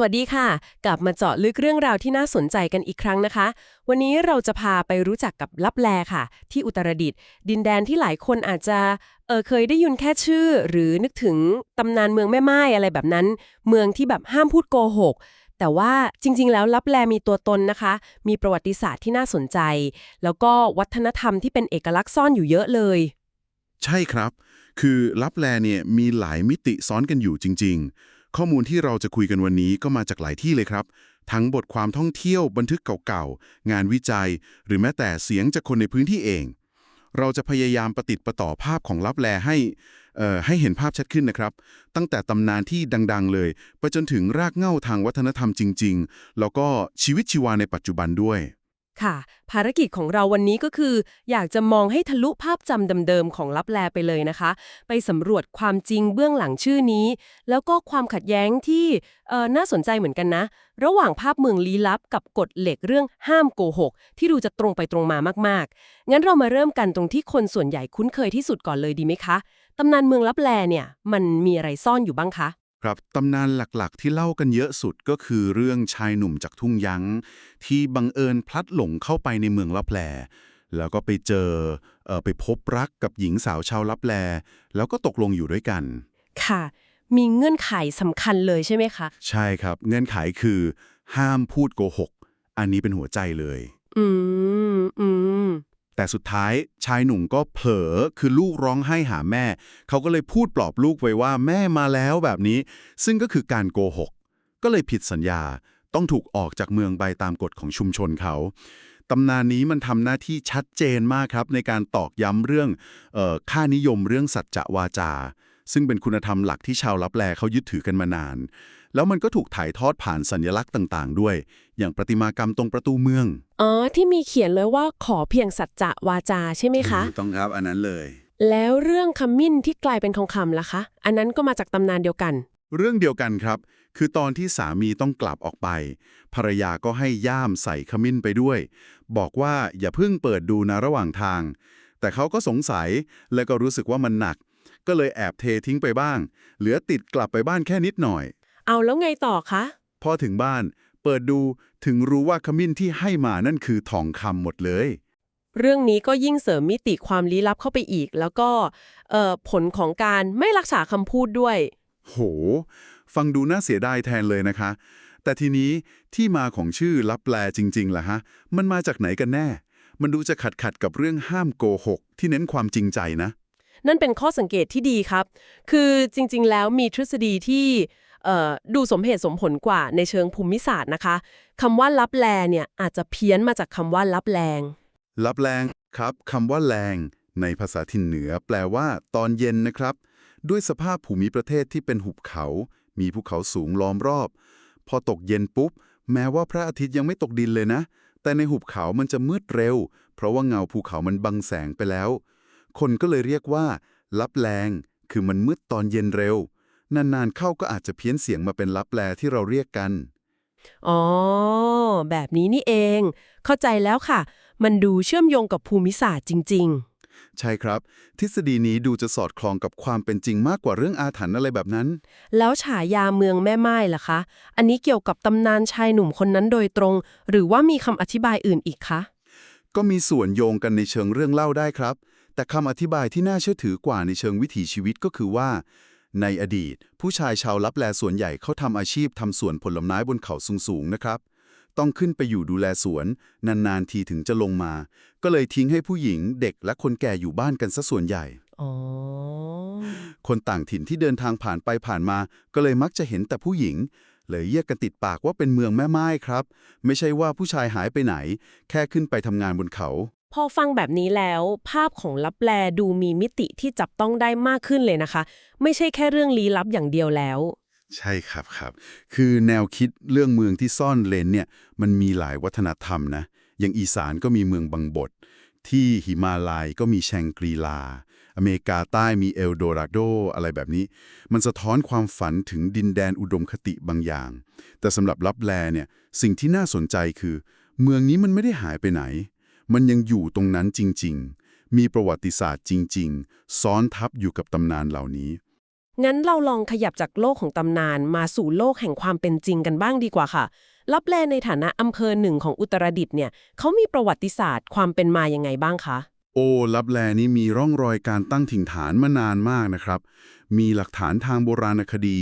สวัสดีค่ะ กลับมาเจาะลึกเรื่องราวที่น่าสนใจกันอีกครั้งนะคะ วันนี้เราจะพาไปรู้จักกับลับแลค่ะ ที่อุตรดิตถ์ดินแดนที่หลายคนอาจจะเออเคยได้ยินแค่ชื่อ หรือนึกถึงตำนานเมืองแม่ไม้อะไรแบบนั้น เมืองที่แบบห้ามพูดโกหกแต่ว่าจริง ๆ แล้วลับแลมีตัวตนนะคะ มีประวัติศาสตร์ที่น่าสนใจ แล้วก็วัฒนธรรมที่เป็นเอกลักษณ์ซ่อนอยู่เยอะเลย ใช่ครับ คือลับแลเนี่ยมีหลายมิติซ้อนกันอยู่จริง ๆ ข้อมูลที่เราจะคุยกันวันนี้ก็มาจากหลายที่เลยครับ ทั้งบทความท่องเที่ยวบันทึกเก่าๆ งานวิจัย หรือแม้แต่เสียงจากคนในพื้นที่เอง เราจะพยายามประติดประต่อภาพของลับแลให้เอ่อให้เห็นภาพชัดขึ้นนะครับ ตั้งแต่ตำนานที่ดังๆ เลยไปจนถึงรากเหง้าทางวัฒนธรรมจริง ๆ แล้วก็ชีวิตชีวาในปัจจุบันด้วย ค่ะ ภารกิจของเราวันนี้ก็คือ อยากจะมองให้ทะลุภาพจำเดิมๆของลับแลไปเลยนะคะ ไปสำรวจความจริงเบื้องหลังชื่อนี้ แล้วก็ความขัดแย้งที่น่าสนใจเหมือนกันนะ ระหว่างภาพเมืองลี้ลับกับกฎเหล็กเรื่องห้ามโกหก ที่ดูจะตรงไปตรงมามากๆ งั้นเรามาเริ่มกันตรงที่คนส่วนใหญ่คุ้นเคยที่สุดก่อนเลยดีไหมคะตำนานเมืองลับแลเนี่ยมันมีอะไรซ่อนอยู่บ้างคะ ครับตำนานหลักๆ ที่เล่ากันเยอะสุดก็คือเรื่องชายหนุ่มจากทุ่งยั้ง ที่บังเอิญพลัดหลงเข้าไปในเมืองลับแลแล้วก็ไปเจอเออไปพบรักกับหญิงสาวชาวลับแล แล้วก็ตกลงอยู่ด้วยกัน ค่ะ มีเงื่อนไขสำคัญเลยใช่ไหมคะ ใช่ครับ เงื่อนไขคือ ห้ามพูดโกหก อันนี้เป็นหัวใจเลย อืมอืม แต่สุดท้ายชายหนุ่มก็เผลอคือลูกร้องไห้หาแม่ เขาก็เลยพูดปลอบลูกไว้ว่าแม่มาแล้วแบบนี้ ซึ่งก็คือการโกหก ก็เลยผิดสัญญาต้องถูกออกจากเมืองไปตามกฎของชุมชนเขาตำนานนี้มันทำหน้าที่ชัดเจนมากครับ ในการตอกย้ำเรื่องออค่านิยมเรื่องสัจจะวาจา ซึ่งเป็นคุณธรรมหลักที่ชาวลับแลเขายึดถือกันมานาน แล้วมันก็ถูกถ่ายทอดผ่านสัญลักษณ์ต่าง ๆ ด้วย อย่างประติมากรรมตรงประตูเมือง อ๋อ ที่มีเขียนเลยว่าขอเพียงสัจจะวาจาใช่ไหมคะ ถูกต้องครับอันนั้นเลย แล้วเรื่องขมิ้นที่กลายเป็นทองคำล่ะคะ อันนั้นก็มาจากตำนานเดียวกัน เรื่องเดียวกันครับ คือตอนที่สามีต้องกลับออกไป ภรรยาก็ให้ย่ามใส่ขมิ้นไปด้วย บอกว่าอย่าเพิ่งเปิดดูนะระหว่างทาง แต่เขาก็สงสัยแล้วก็รู้สึกว่ามันหนัก ก็เลยแอบเททิ้งไปบ้าง เหลือติดกลับไปบ้านแค่นิดหน่อย เอาแล้วไงต่อคะ พอถึงบ้าน เปิดดู ถึงรู้ว่าขมิ้นที่ให้มานั่นคือทองคำหมดเลย เรื่องนี้ก็ยิ่งเสริมมิติความลี้ลับเข้าไปอีก แล้วก็เอ่อผลของการไม่รักษาคำพูดด้วย โห ฟังดูน่าเสียดายแทนเลยนะคะ แต่ทีนี้ที่มาของชื่อลับแปลจริงๆล่ะฮะ มันมาจากไหนกันแน่ มันดูจะขัดขัดๆกับเรื่องห้ามโกหก ที่เน้นความจริงใจนะ นั่นเป็นข้อสังเกตที่ดีครับ คือจริง ๆ แล้วมีทฤษฎีที่เอ่อ ดูสมเหตุสมผลกว่าในเชิงภูมิศาสตร์นะคะคำว่าลับแลเนี่ยอาจจะเพี้ยนมาจากคำว่าลับแรงลับแรงครับคำว่าแรงในภาษาถิ่นเหนือ แปลว่า ตอนเย็นนะครับ ด้วยสภาพภูมิประเทศที่เป็นหุบเขา มีภูเขาสูงล้อมรอบ พอตกเย็นปุ๊บ แม้ว่าพระอาทิตย์ยังไม่ตกดินเลยนะ แต่ในหุบเขามันจะมืดเร็ว เพราะว่าเงาภูเขามันบังแสงไปแล้ว คนก็เลยเรียกว่า ลับแรงคือมันมืดตอนเย็นเร็ว นานๆเข้าก็อาจจะเพี้ยนเสียงมาเป็นลับแลที่เราเรียกกัน อ๋อ แบบนี้นี่เอง เข้าใจแล้วค่ะ มันดูเชื่อมโยงกับภูมิศาสตร์จริงใช่ครับ ทฤษฎีนี้ดูจะสอดคล้องกับความเป็นจริงมากกว่าเรื่องอาถรรพ์อะไรแบบนั้นๆแล้วฉายาเมืองแม่ไม้ล่ะคะ อันนี้เกี่ยวกับตำนานชายหนุ่มคนนั้นโดยตรง หรือว่ามีคำอธิบายอื่นอีกคะ ก็มีส่วนโยงกันในเชิงเรื่องเล่าได้ครับ แต่คำอธิบายที่น่าเชื่อถือกว่าในเชิงวิถีชีวิตก็คือว่า ในอดีต ผู้ชายชาวลับแลส่วนใหญ่เขาทำอาชีพทำสวนผลไม้บนเขาสูงๆนะครับ ต้องขึ้นไปอยู่ดูแลสวน นานๆทีถึงจะลงมา ก็เลยทิ้งให้ผู้หญิงเด็กและคนแก่อยู่บ้านกันซะส่วนใหญ่อ๋อคนต่างถิ่นที่เดินทางผ่านไปผ่านมา ก็เลยมักจะเห็นแต่ผู้หญิง เลยเรียกกันติดปากว่าเป็นเมืองแม่ไม้ครับ ไม่ใช่ว่าผู้ชายหายไปไหน แค่ขึ้นไปทำงานบนเขา พอฟังแบบนี้แล้ว ภาพของลับแลดูมีมิติที่จับต้องได้มากขึ้นเลยนะคะ ไม่ใช่แค่เรื่องลี้ลับอย่างเดียวแล้ว ใช่ครับครับ คือแนวคิดเรื่องเมืองที่ซ่อนเลนเนี่ยมันมีหลายวัฒนธรรมนะอย่างอีสานก็มีเมืองบังบดที่หิมาลัยก็มีแชงกรีลา อเมริกาใต้มีเอลโดราโดอะไรแบบนี้ มันสะท้อนความฝันถึงดินแดนอุดมคติบางอย่าง แต่สำหรับลับแลเนี่ยสิ่งที่น่าสนใจคือ เมืองนี้มันไม่ได้หายไปไหน มันยังอยู่ตรงนั้นจริง ๆ มีประวัติศาสตร์จริง ๆ ซ้อนทับอยู่กับตำนานเหล่านี้ งั้นเราลองขยับจากโลกของตำนานมาสู่โลกแห่งความเป็นจริงกันบ้างดีกว่าค่ะ ลับแลในฐานะอำเภอหนึ่งของอุตรดิตถ์เนี่ยเขามีประวัติศาสตร์ความเป็นมายังไงบ้างคะ โอ้ลับแลนี่มีร่องรอยการตั้งถิ่นฐานมานานมากนะครับ มีหลักฐานทางโบราณคดี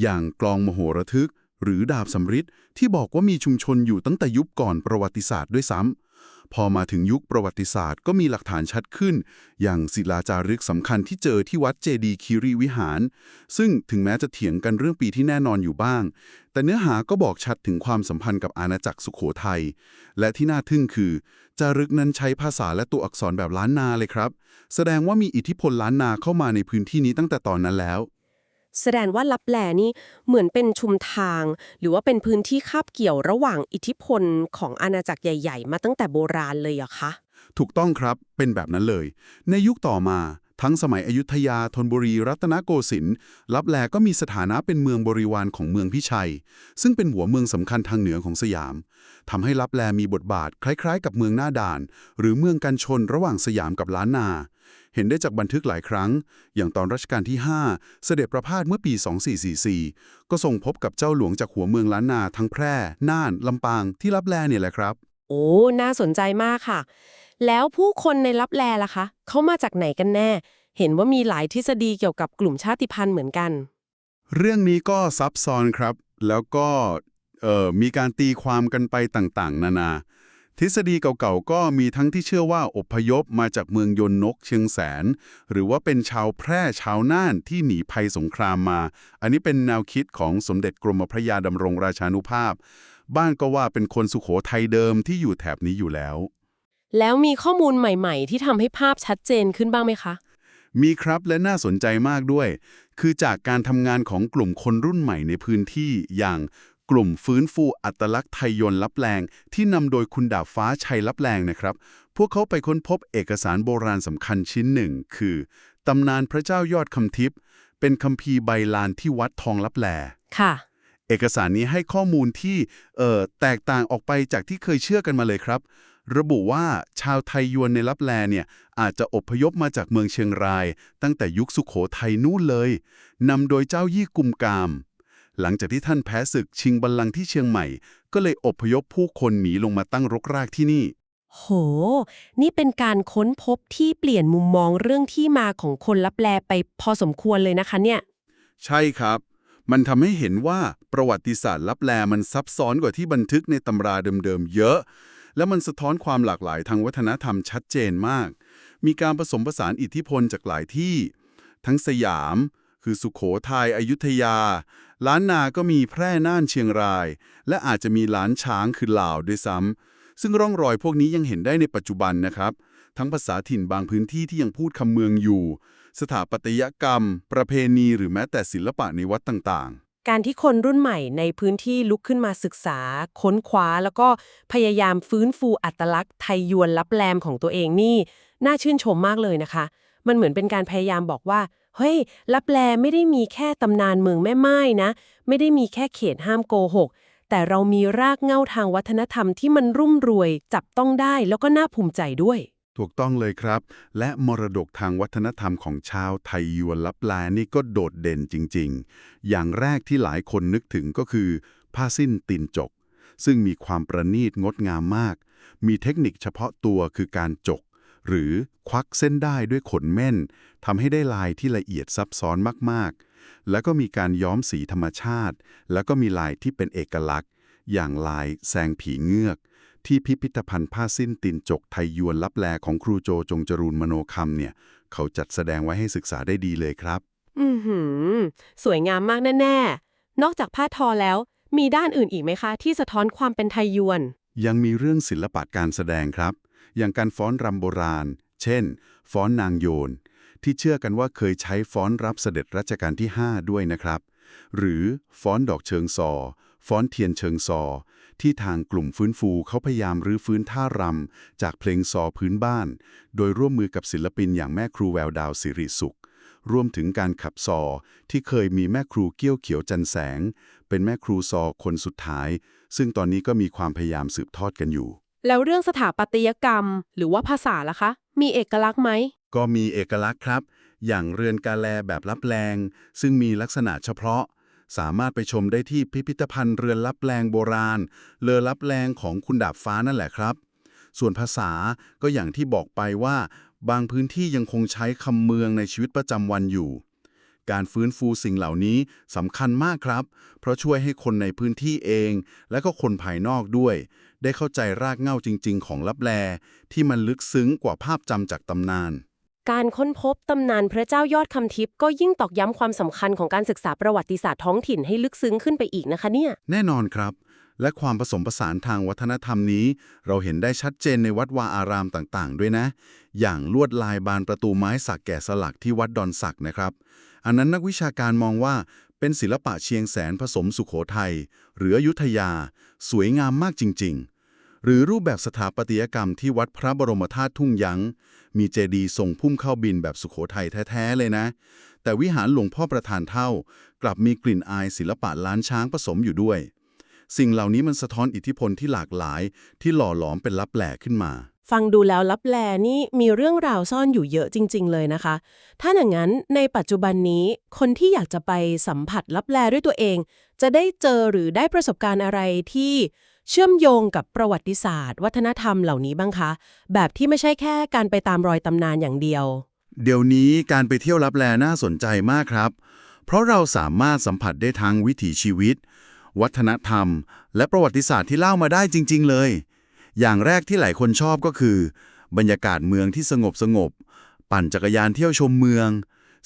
อย่างกลองมโหระทึก หรือดาบสำริดที่บอกว่ามีชุมชนอยู่ตั้งแต่ยุคก่อนประวัติศาสตร์ด้วยซ้ำ พอมาถึงยุคประวัติศาสตร์ก็มีหลักฐานชัดขึ้น อย่างศิลาจารึกสำคัญที่เจอที่วัดเจดีคีรีวิหาร ซึ่งถึงแม้จะเถียงกันเรื่องปีที่แน่นอนอยู่บ้าง แต่เนื้อหาก็บอกชัดถึงความสัมพันธ์กับอาณาจักรสุขโขทัย และที่น่าทึ่งคือ จารึกนั้นใช้ภาษาและตัวอักษรแบบล้านนาเลยครับ แสดงว่ามีอิทธิพลล้านนาเข้ามาในพื้นที่นี้ตั้งแต่ตอนนั้นแล้ว แสดงว่าลับแลนี่เหมือนเป็นชุมทาง หรือว่าเป็นพื้นที่คาบเกี่ยวระหว่างอิทธิพลของอาณาจักรใหญ่ ๆ มาตั้งแต่โบราณเลยเหรอะคะ ถูกต้องครับเป็นแบบนั้นเลย ในยุคต่อมา ทั้งสมัยอยุธยาธนบุรี รัตนโกสินทร์ลับแลก็มีสถานะเป็นเมืองบริวารของเมืองพิชัย ซึ่งเป็นหัวเมืองสำคัญทางเหนือของสยามทำให้ลับแลมีบทบาท คล้ายๆ กับเมืองหน้าด่าน หรือเมืองกันชนระหว่างสยามกับล้านนา เห็นได้จากบันทึกหลายครั้ง อย่างตอนรัชกาลที่ 5 เสด็จประพาสเมื่อปี 2444 ก็ทรงพบกับเจ้าหลวงจากหัวเมืองล้านนาทั้งแพร่ น่านลำปางที่ลับแลเนี่ยแหละครับ โอ้ น่าสนใจมากค่ะ แล้วผู้คนในลับแลล่ะคะ เขามาจากไหนกันแน่ เห็นว่ามีหลายทฤษฎีเกี่ยวกับกลุ่มชาติพันธุ์เหมือนกัน เรื่องนี้ก็ซับซ้อนครับ แล้วก็มีการตีความกันไปต่างๆ นานา ทฤษฎีเก่าๆ ก็มีทั้งที่เชื่อว่าอพยพมาจากเมืองยนนกเชียงแสน หรือว่าเป็นชาวแพร่ชาวน่านที่หนีภัยสงครามมา อันนี้เป็นแนวคิดของสมเด็จกรมพระยาดำรงราชานุภาพ บ้านก็ว่าเป็นคนสุขโขทัยเดิมที่อยู่แถบนี้อยู่แล้ว แล้วมีข้อมูลใหม่ๆ ที่ทำให้ภาพชัดเจนขึ้นบ้างไหมคะ มีครับและน่าสนใจมากด้วย คือจากการทำงานของกลุ่มคนรุ่นใหม่ในพื้นที่อย่างกลุ่มฟื้นฟูอัตลักษณ์ไทยยนต์ลับแลงที่นำโดยคุณดาบฟ้าชัยลับแลงนะครับ พวกเขาไปค้นพบเอกสารโบราณสำคัญชิ้นหนึ่ง คือตำนานพระเจ้ายอดคำทิพย์เป็นคัมภีร์ใบลานที่วัดทองลับแลค่ะ เอกสารนี้ให้ข้อมูลที่เอ่อแตกต่างออกไปจากที่เคยเชื่อกันมาเลยครับ ระบุว่าชาวไทยยวนในลับแลเนี่ยอาจจะอพยพมาจากเมืองเชียงราย ตั้งแต่ยุคสุขโขทัยนู่นเลยนำโดยเจ้ายี่กุมกาม หลังจากที่ท่านแพ้ศึกชิงบัลลังก์ที่เชียงใหม่ ก็เลยอพยพผู้คนหนีลงมาตั้งรกรากที่นี่ โห นี่เป็นการค้นพบที่เปลี่ยนมุมมองเรื่องที่มาของคนลับแลไปพอสมควรเลยนะคะเนี่ย ใช่ครับมันทำให้เห็นว่าประวัติศาสตร์ลับแลมันซับซ้อนกว่าที่บันทึกในตำราเดิมๆเยอะ และมันสะท้อนความหลากหลายทางวัฒนธรรมชัดเจนมาก มีการผสมผสานอิทธิพลจากหลายที่ ทั้งสยาม คือสุขโขทัยอยุธยา ล้านนาก็มีแพร่น่านเชียงราย และอาจจะมีล้านช้างคือลาวด้วยซ้ำซึ่งร่องรอยพวกนี้ยังเห็นได้ในปัจจุบันนะครับ ทั้งภาษาถิ่นบางพื้นที่ที่ยังพูดคำเมืองอยู่ สถาปัตยกรรม ประเพณีหรือแม้แต่ศิลปะในวัดต่างๆ การที่คนรุ่นใหม่ในพื้นที่ลุกขึ้นมาศึกษา ค้นคว้า แล้วก็พยายามฟื้นฟูอัตลักษณ์ไทยยวนลับแลมของตัวเองนี่ น่าชื่นชมมากเลยนะคะ มันเหมือนเป็นการพยายามบอกว่า เฮ้ย ลับแลไม่ได้มีแค่ตำนานเมืองแม่ไม้นะ ไม่ได้มีแค่เขตห้ามโกหก แต่เรามีรากเหง้าทางวัฒนธรรมที่มันรุ่มรวย จับต้องได้แล้วก็น่าภูมิใจด้วย ถูกต้องเลยครับ และมรดกทางวัฒนธรรมของชาวไทยยวนลับแลนี่ก็โดดเด่นจริง ๆ อย่างแรกที่หลายคนนึกถึงก็คือ ผ้าสิ้นตินจก ซึ่งมีความประณีตงดงามมาก มีเทคนิคเฉพาะตัวคือการจก หรือควักเส้นได้ด้วยขนเม่นทำให้ได้ลายที่ละเอียดซับซ้อนมากๆ แล้วก็มีการย้อมสีธรรมชาติ แล้วก็มีลายที่เป็นเอกลักษณ์ อย่างลายแซงผีเงือก ที่พิพิธภัณฑ์ผ้าสิ้นตินจกไทยยวนลับแลของครูโจจงจรูนมโนคำเนี่ย เขาจัดแสดงไว้ให้ศึกษาได้ดีเลยครับ อือหือ สวยงามมากแน่ๆ นอกจากผ้าทอแล้ว มีด้านอื่นอีกไหมคะ ที่สะท้อนความเป็นไทยยวน ยังมีเรื่องศิลปะการแสดงครับ อย่างการฟ้อนรำโบราณ เช่น ฟ้อนนางโยน ที่เชื่อกันว่าเคยใช้ฟ้อนรับเสด็จรัชกาลที่ 5 ด้วยนะครับ หรือฟ้อนดอกเชิงซอฟ้อนเทียนเชิงซอ ที่ทางกลุ่มฟื้นฟูเขาพยายามรื้อฟื้นท่ารำจากเพลงซอพื้นบ้าน โดยร่วมมือกับศิลปินอย่างแม่ครูแววดาวสิริสุข รวมถึงการขับซอที่เคยมีแม่ครูเกี้ยวเขียวจันแสง เป็นแม่ครูซอคนสุดท้าย ซึ่งตอนนี้ก็มีความพยายามสืบทอดกันอยู่ แล้วเรื่องสถาปัตยกรรม หรือว่าภาษาล่ะคะ มีเอกลักษณ์ไหมก็มีเอกลักษณ์ครับ อย่างเรือนกาแลแบบลับแลงซึ่งมีลักษณะเฉพาะ สามารถไปชมได้ที่พิพิธภัณฑ์เรือนลับแลงโบราณเลอลับแลงของคุณดาบฟ้านั่นแหละครับ ส่วนภาษาก็อย่างที่บอกไปว่า บางพื้นที่ยังคงใช้คำเมืองในชีวิตประจำวันอยู่ การฟื้นฟูสิ่งเหล่านี้สำคัญมากครับ เพราะช่วยให้คนในพื้นที่เอง และก็คนภายนอกด้วย ได้เข้าใจรากเหง้าจริง ๆ ของลับแลที่มันลึกซึ้งกว่าภาพจำจากตำนาน การค้นพบตำนานพระเจ้ายอดคำทิพย์ก็ยิ่งตอกย้ำความสำคัญของการศึกษาประวัติศาสตร์ท้องถิ่นให้ลึกซึ้งขึ้นไปอีกนะคะเนี่ย แน่นอนครับ และความผสมผสานทางวัฒนธรรมนี้ เราเห็นได้ชัดเจนในวัดวาอารามต่างๆ ด้วยนะ อย่างลวดลายบานประตูไม้สักแกะสลักที่วัดดอนสักนะครับ อันนั้นนักวิชาการมองว่าเป็นศิลปะเชียงแสนผสมสุขโขทัยหรืออยุธยา สวยงามมากจริง ๆ หรือรูปแบบสถาปัตยกรรมที่วัดพระบรมธาตุทุ่งยั้ง มีเจดีย์ทรงพุ่มเข้าบินแบบสุขโขทัยแท้ๆเลยนะ แต่วิหารหลวงพ่อประธานเท่ากลับมีกลิ่นอายศิลปะล้านช้างผสมอยู่ด้วย สิ่งเหล่านี้มันสะท้อนอิทธิพลที่หลากหลาย ที่หล่อหลอมเป็นลับแหล่ขึ้นมา ฟังดูแล้วลับแลนี่มีเรื่องราวซ่อนอยู่เยอะจริง ๆ เลยนะคะ ถ้าอย่างนั้นในปัจจุบันนี้คนที่อยากจะไปสัมผัสลับแลด้วยตัวเอง จะได้เจอหรือได้ประสบการณ์อะไรที่ เชื่อมโยงกับประวัติศาสตร์ วัฒนธรรมเหล่านี้บ้างคะ แบบที่ไม่ใช่แค่การไปตามรอยตำนานอย่างเดียว เดี๋ยวนี้การไปเที่ยวลับแลน่าสนใจมากครับ เพราะเราสามารถสัมผัสได้ทั้งวิถีชีวิต วัฒนธรรม และประวัติศาสตร์ที่เล่ามาได้จริง ๆ เลย อย่างแรกที่หลายคนชอบก็คือ บรรยากาศเมืองที่สงบสงบๆปั่นจักรยานเที่ยวชมเมือง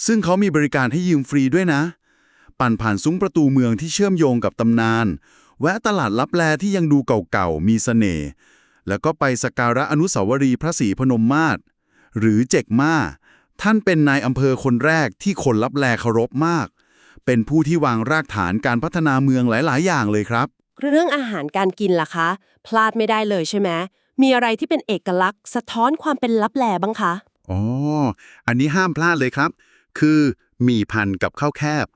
ซึ่งเขามีบริการให้ยืมฟรีด้วยนะ ปั่นผ่านซุ้มประตูเมืองที่เชื่อมโยงกับตำนาน แวะตลาดลับแลที่ยังดูเก่าๆ มีเสน่ห์ แล้วก็ไปสกการะอนุสาวรีย์พระศรีพนมมาศ หรือเจกมาท่านเป็นนายอำเภอคนแรกที่คนลับแลเคารพมาก เป็นผู้ที่วางรากฐานการพัฒนาเมืองหลาย ๆ อย่างเลยครับ เรื่องอาหารการกินล่ะคะ พลาดไม่ได้เลยใช่ไหม มีอะไรที่เป็นเอกลักษณ์ สะท้อนความเป็นลับแลบ้างคะ อ๋อ อันนี้ห้ามพลาดเลยครับ คือหมี่พันกับข้าวแคบ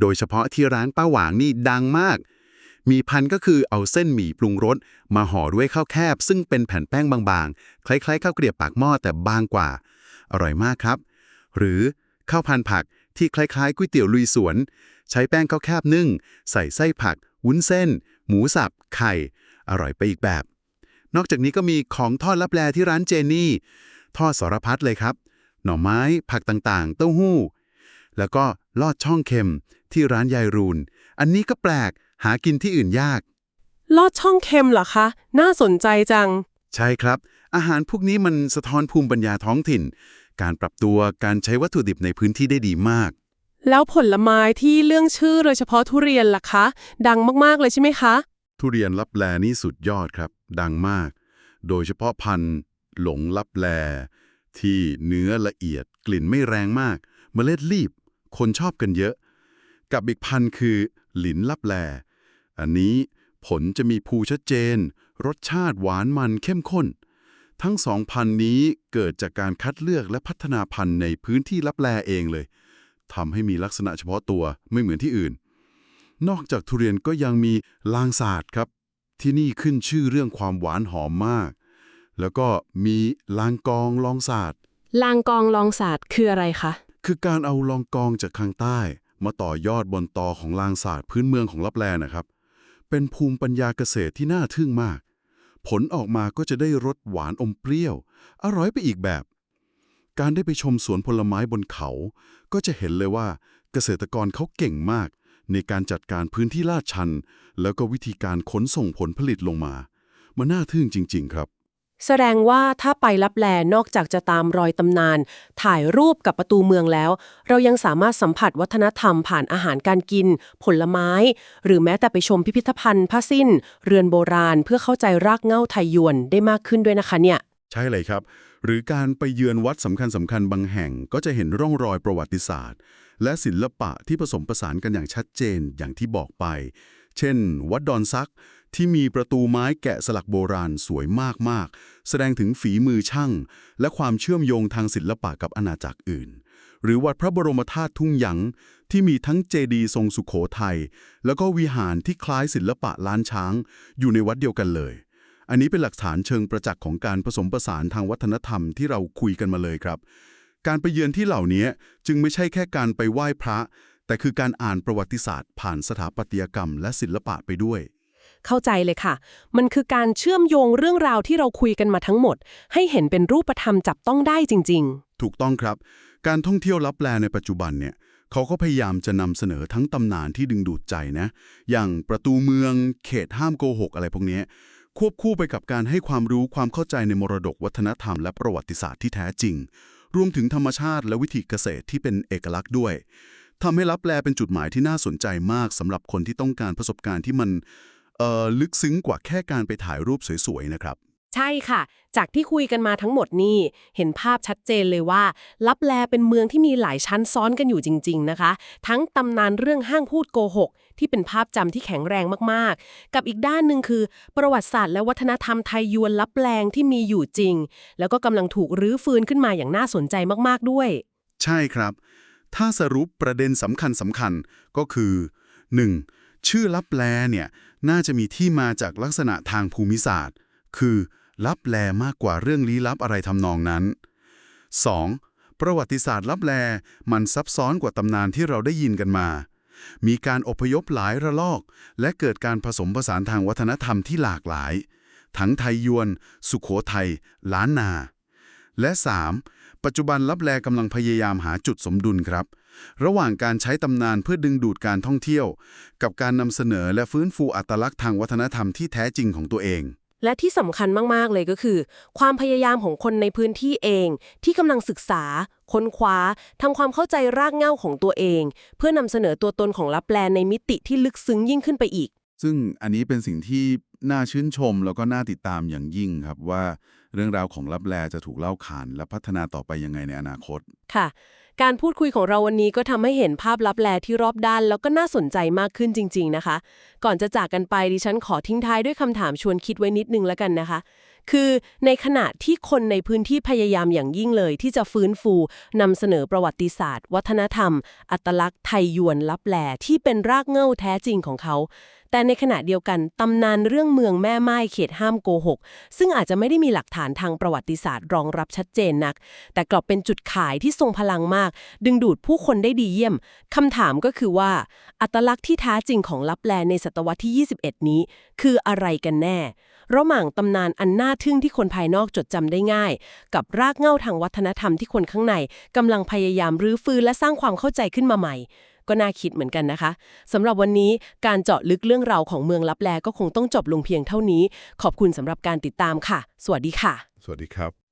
โดยเฉพาะที่ร้านป้าหวางนี่ดังมากห มีพันก็คือเอาเส้นหมี่ปรุงรสมาห่อด้วยข้าวแคบ ซึ่งเป็นแผ่นแป้งบางๆ คล้ายๆข้าวเกรียบปากหม้อแต่บางกว่า อร่อยมากครับ หรือข้าวพันผักที่คล้ายๆก๋วยเตี๋ยวลุยสวน ใช้แป้งข้าวแคบนึ่ง ใส่ไส้ผัก วุ้นเส้น หมูสับ ไข่ อร่อยไปอีกแบบ นอกจากนี้ก็มีของทอดลับแลที่ร้านเจนี่ ทอดสารพัดเลยครับ หน่อไม้ ผักต่างๆ เต้าหู้ แล้วก็ลอดช่องเค็มที่ร้านยายรูน อันนี้ก็แปลก หากินที่อื่นยาก ลอดช่องเค็มเหรอคะ น่าสนใจจัง ใช่ครับ อาหารพวกนี้มันสะท้อนภูมิปัญญาท้องถิ่น การปรับตัวการใช้วัตถุดิบในพื้นที่ได้ดีมาก แล้วผลไม้ที่เรื่องชื่อโดยเฉพาะทุเรียนล่ะคะ ดังมากๆเลยใช่ไหมคะ ทุเรียนลับแลนี่สุดยอดครับ ดังมาก โดยเฉพาะพันธุ์หลงลับแล ที่เนื้อละเอียดกลิ่นไม่แรงมาก เมล็ดรีบ คนชอบกันเยอะ กับอีกพันธุ์คือ หลินลับแล อันนี้ผลจะมีภูชัดเจน รสชาติหวานมันเข้มข้น ทั้งสองพันธุ์นี้เกิดจากการคัดเลือกและพัฒนาพันธุ์ในพื้นที่ลับแลเองเลยทำให้มีลักษณะเฉพาะตัวไม่เหมือนที่อื่น นอกจากทุเรียนก็ยังมีลางศาสตร์ครับ ที่นี่ขึ้นชื่อเรื่องความหวานหอมมาก แล้วก็มีลางกองลองศาสตร์ลางกองลองศาสตร์คืออะไรคะ คือการเอาลองกองจากข้างใต้ มาต่อยอดบนตอของลางศาสตร์พื้นเมืองของลับแลนะครับ เป็นภูมิปัญญาเกษตรที่น่าทึ่งมาก ผลออกมาก็จะได้รสหวานอมเปรี้ยว อร่อยไปอีกแบบ การได้ไปชมสวนผลไม้บนเขา ก็จะเห็นเลยว่าเกษตรกรเขาเก่งมาก ในการจัดการพื้นที่ลาดชัน แล้วก็วิธีการขนส่งผลผลิตลงมา มันน่าทึ่งจริง ๆ ครับ แสดงว่าถ้าไปลับแลนอกจากจะตามรอยตำนาน ถ่ายรูปกับประตูเมืองแล้ว เรายังสามารถสัมผัสวัฒนธรรมผ่านอาหารการกิน ผลไม้ หรือแม้แต่ไปชมพิพิธภัณฑ์ผ้าสิ้น เรือนโบราณเพื่อเข้าใจรากเหง้าไทยยวนได้มากขึ้นด้วยนะคะเนี่ย ใช่เลยครับ หรือการไปเยือนวัดสำคัญสำคัญบางแห่งก็จะเห็นร่องรอยประวัติศาสตร์ และศิลปะที่ผสมผสานกันอย่างชัดเจนอย่างที่บอกไป เช่น วัดดอนซักที่มีประตูไม้แกะสลักโบราณสวยมาก ๆ แสดงถึงฝีมือช่าง และความเชื่อมโยงทางศิลปะกับอาณาจักรอื่น หรือวัดพระบรมธาตุทุ่งหยางที่มีทั้งเจดีย์ทรงสุขโขทัยแล้วก็วิหารที่คล้ายศิลปะล้านช้าง อยู่ในวัดเดียวกันเลย อันนี้เป็นหลักฐานเชิงประจักษ์ของการผสมผสานทางวัฒนธรรมที่เราคุยกันมาเลยครับ การไปเยือนที่เหล่านี้จึงไม่ใช่แค่การไปไหว้พระ แต่คือการอ่านประวัติศาสตร์ ผ่านสถาปัตยกรรมและศิลปะไปด้วย เข้าใจเลยค่ะ มันคือการเชื่อมโยงเรื่องราวที่เราคุยกันมาทั้งหมด ให้เห็นเป็นรูปธรรมจับต้องได้จริงถูกต้องครับ การท่องเที่ยวลับแลในปัจจุบันเนี่ยเขาก็พยายามจะนำเสนอทั้งตำนานที่ดึงดูดใจนะ อย่างประตูเมือง เขตห้ามโกหกอะไรพวกเนี้ยควบคู่ไปกับการให้ความรู้ความเข้าใจในมรดกวัฒนธรรมและประวัติศาสตร์ที่แท้จริง รวมถึงธรรมชาติและวิถีเกษตรที่เป็นเอกลักษณ์ด้วย ทำให้ลับแลเป็นจุดหมายที่น่าสนใจมากสำหรับคนที่ต้องการประสบการณ์ที่มันเอ่อลึกซึ้งกว่าแค่การไปถ่ายรูปสวยๆนะครับๆใช่ค่ะ จากที่คุยกันมาทั้งหมดนี่เห็นภาพชัดเจนเลยว่า ลับแลเป็นเมืองที่มีหลายชั้นซ้อนกันอยู่จริง ๆ นะคะ ทั้งตำนานเรื่องห้างพูดโกหก ที่เป็นภาพจำที่แข็งแรงมากๆ กับอีกด้านหนึ่งคือ ประวัติศาสตร์และวัฒนธรรมไทยยวนลับแลงที่มีอยู่จริง แล้วก็กำลังถูกรื้อฟื้นขึ้นมาอย่างน่าสนใจมากๆด้วย ใช่ครับ ถ้าสรุปประเด็นสำคัญสำคัญก็คือ 1. ชื่อลับแลเนี่ยน่าจะมีที่มาจากลักษณะทางภูมิศาสตร์ คือลับแลมากกว่าเรื่องลี้ลับอะไรทำนองนั้น 2. ประวัติศาสตร์ลับแลมันซับซ้อนกว่าตำนานที่เราได้ยินกันมา มีการอพยพหลายระลอก และเกิดการผสมผสานทางวัฒนธรรมที่หลากหลาย ทั้งไทยยวน สุขโขทัยล้านนา และ 3. ปัจจุบันลับแลกำลังพยายามหาจุดสมดุลครับ ระหว่างการใช้ตำนานเพื่อดึงดูดการท่องเที่ยว กับการนำเสนอและฟื้นฟูอัตลักษณ์ทางวัฒนธรรมที่แท้จริงของตัวเอง และที่สำคัญมากๆเลยก็คือ ความพยายามของคนในพื้นที่เอง ที่กำลังศึกษา ค้นคว้าทำความเข้าใจรากเหง้าของตัวเอง เพื่อนำเสนอตัวตนของลับแลในมิติที่ลึกซึ้งยิ่งขึ้นไปอีก ซึ่งอันนี้เป็นสิ่งที่น่าชื่นชมแล้วก็น่าติดตามอย่างยิ่งครับว่า เรื่องราวของลับแลจะถูกเล่าขานและพัฒนาต่อไปยังไงในอนาคต ค่ะ การพูดคุยของเราวันนี้ก็ทำให้เห็นภาพลับแลที่รอบด้าน แล้วก็น่าสนใจมากขึ้นจริง ๆนะคะ ก่อนจะจากกันไปดิฉันขอทิ้งท้ายด้วยคำถามชวนคิดไว้นิดนึงแล้วกันนะคะ คือในขณะที่คนในพื้นที่พยายามอย่างยิ่งเลยที่จะฟื้นฟูนำเสนอประวัติศาสตร์ วัฒนธรรม อัตลักษณ์ไทยยวนลับแลที่เป็นรากเหง้าแท้จริงของเขา แต่ในขณะเดียวกันตำนานเรื่องเมืองแม่ไม้เขตห้ามโกหก ซึ่งอาจจะไม่ได้มีหลักฐานทางประวัติศาสตร์ รองรับชัดเจนนัก แต่กลับเป็นจุดขายที่ทรงพลังมาก ดึงดูดผู้คนได้ดีเยี่ยมคำถามก็คือว่า อัตลักษณ์ที่แท้จริงของลับแลในศตวรรษที่ 21 นี้ คืออะไรกันแน่ ระหว่างตำนานอันน่าทึ่งที่คนภายนอกจดจำได้ง่าย กับรากเหง้าทางวัฒนธรรมที่คนข้างในกำลังพยายามรื้อฟื้นและสร้างความเข้าใจขึ้นมาใหม่ ก็น่าคิดเหมือนกันนะคะสำหรับวันนี้การเจาะลึกเรื่องราวของเมืองลับแลก็คงต้องจบลงเพียงเท่านี้ ขอบคุณสำหรับการติดตามค่ะ สวัสดีค่ะ สวัสดีครับ